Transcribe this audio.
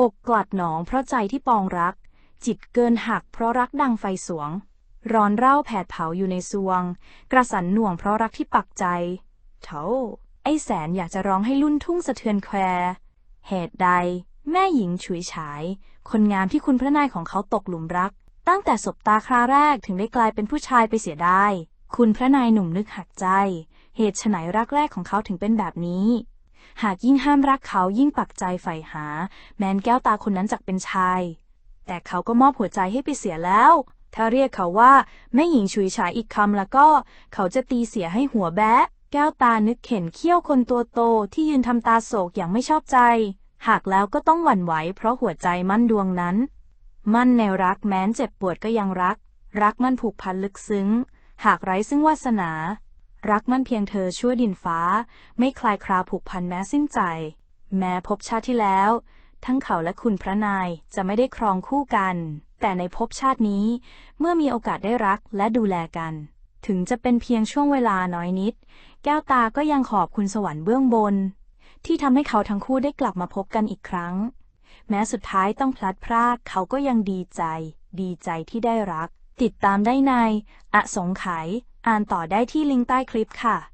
อกกลัดหนองเพราะใจที่ปองรัก จิตเกินหักเพราะรักดังไฟสวง ร้อนเร่าแผดเผาอยู่ในซวง กระสันหน่วงเพราะรักที่ปักใจเถาไอแสนอยากจะร้องให้ลุ่นทุ่งสะเทือนแคว เหตุใด แม่หญิงฉุยฉาย คนงามที่คุณพระนายของเขาตกหลุมรัก ตั้งแต่สบตาคราแรกถึงได้กลายเป็นผู้ชายไปเสียได้ คุณพระนายหนุ่มนึกหักใจ เหตุไฉนรักแรกของเขาถึงเป็นแบบนี้ หากยิ่งห้ามรักเขายิ่งปักใจใฝ่หา แม้นแก้วตาคนนั้นจักเป็นชาย แต่เขาก็มอบหัวใจให้ไปเสียแล้ว ถ้าเรียกเขาว่าแม่หญิงฉุยฉายอีกคำแล้วก็ เขาจะตีเสียให้หัวแบะ แก้วตานึกเข็นเขี้ยวคนตัวโตที่ยืนทำตาโศกอย่างไม่ชอบใจ หากแล้วก็ต้องหวั่นไหวเพราะหัวใจมั่นดวงนั้น มั่นในรักแม้นเจ็บปวดก็ยังรัก รักมั่นผูกพันลึกซึ้ง หากไร้ซึ่งวาสนา รักมันเพียงเธอชั่วดินฟ้า ไม่คลายคราผูกพันแม้สิ้นใจ แม้พบชาติที่แล้ว ทั้งเขาและคุณพระนายจะไม่ได้ครองคู่กัน แต่ในภพชาตินี้ เมื่อมีโอกาสได้รักและดูแลกัน ถึงจะเป็นเพียงช่วงเวลาน้อยนิด แก้วตาก็ยังขอบคุณสวรรค์เบื้องบน ที่ทำให้เขาทั้งคู่ได้กลับมาพบกันอีกครั้ง แม้สุดท้ายต้องพลัดพรากเขาก็ยังดีใจ ดีใจที่ได้รัก ติดตามได้ใน อสงไขยอ่านต่อได้ที่ลิงก์ใต้คลิปค่ะ